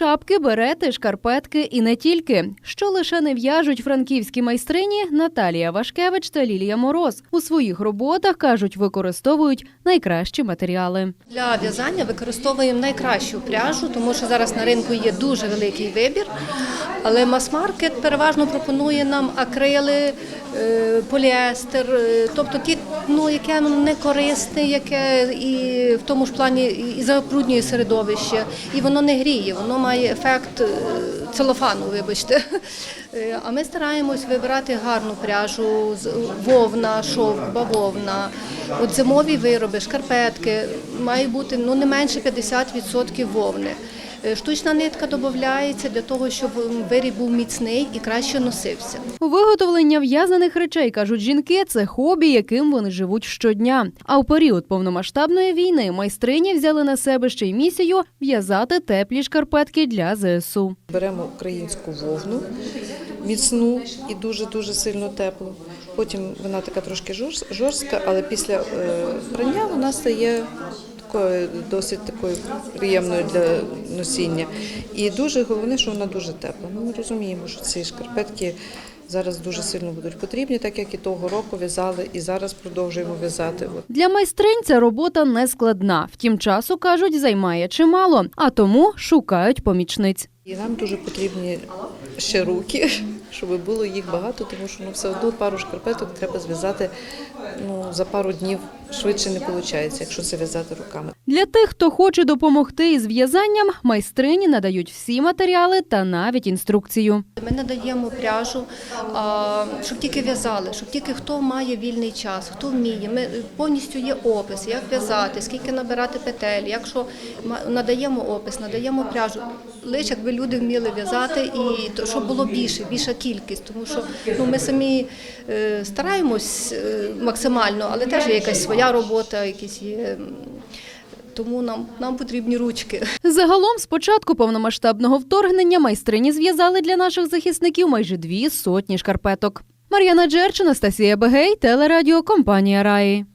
Шапки, берети, шкарпетки і не тільки. Що лише не в'яжуть франківські майстрині Наталія Вашкевич та Лілія Мороз. У своїх роботах кажуть, використовують найкращі матеріали. Для в'язання використовуємо найкращу пряжу, тому що зараз на ринку є дуже великий вибір. Але мас-маркет переважно пропонує нам акрили, е, поліестер, е, тобто ті, ну, яке не корисне, яке і в тому ж плані і забруднює середовище, і воно не гріє, воно має ефект е, целофану, вибачте. Е, А ми стараємось вибирати гарну пряжу, з- вовна, шовк, бавовна. От зимові вироби, шкарпетки має бути ну не менше 50% вовни. Е, Штучна нитка додається для того, щоб виріб був міцний і краще носився. Виготовлення в'язаних речей, кажуть жінки, це хобі, яким вони живуть щодня. А у період повномасштабної війни майстрині взяли на себе ще й місію в'язати теплі шкарпетки для ЗСУ. Беремо українську вовну, міцну і дуже-дуже сильно теплу. Потім вона така трошки жорс- жорстка, але після е, прання вона стає такою досить такою приємною для носіння. І дуже головне, що вона дуже тепла. Ну, Ми розуміємо, що ці шкарпетки зараз дуже сильно будуть потрібні, так як і того року в'язали, і зараз продовжуємо в'язати. Для майстринь ця робота не складна. Втім, часу кажуть, займає чимало, а тому шукають помічниць. І нам дуже потрібні ще руки, щоб було їх багато, тому що ну, все одно пару шкарпеток треба зв'язати ну, за пару днів швидше не виходить, якщо це в'язати руками. Для тих, хто хоче допомогти із в'язанням, майстрині надають всі матеріали та навіть інструкцію. Ми надаємо пряжу, щоб тільки в'язали, щоб тільки хто має вільний час, хто вміє. Ми повністю є опис, як в'язати, скільки набирати петель. Якщо надаємо опис, надаємо пряжу. Лише якби люди вміли в'язати і щоб було більше, більша кількість, тому що ну, ми самі е, стараємось е, максимально, але теж є якась своя робота, якісь є. Тому нам, нам потрібні ручки. Загалом, з початку повномасштабного вторгнення, майстрині зв'язали для наших захисників майже дві сотні шкарпеток. Мар'яна Джерч, Анастасія Бегей, телерадіо компанія Раї.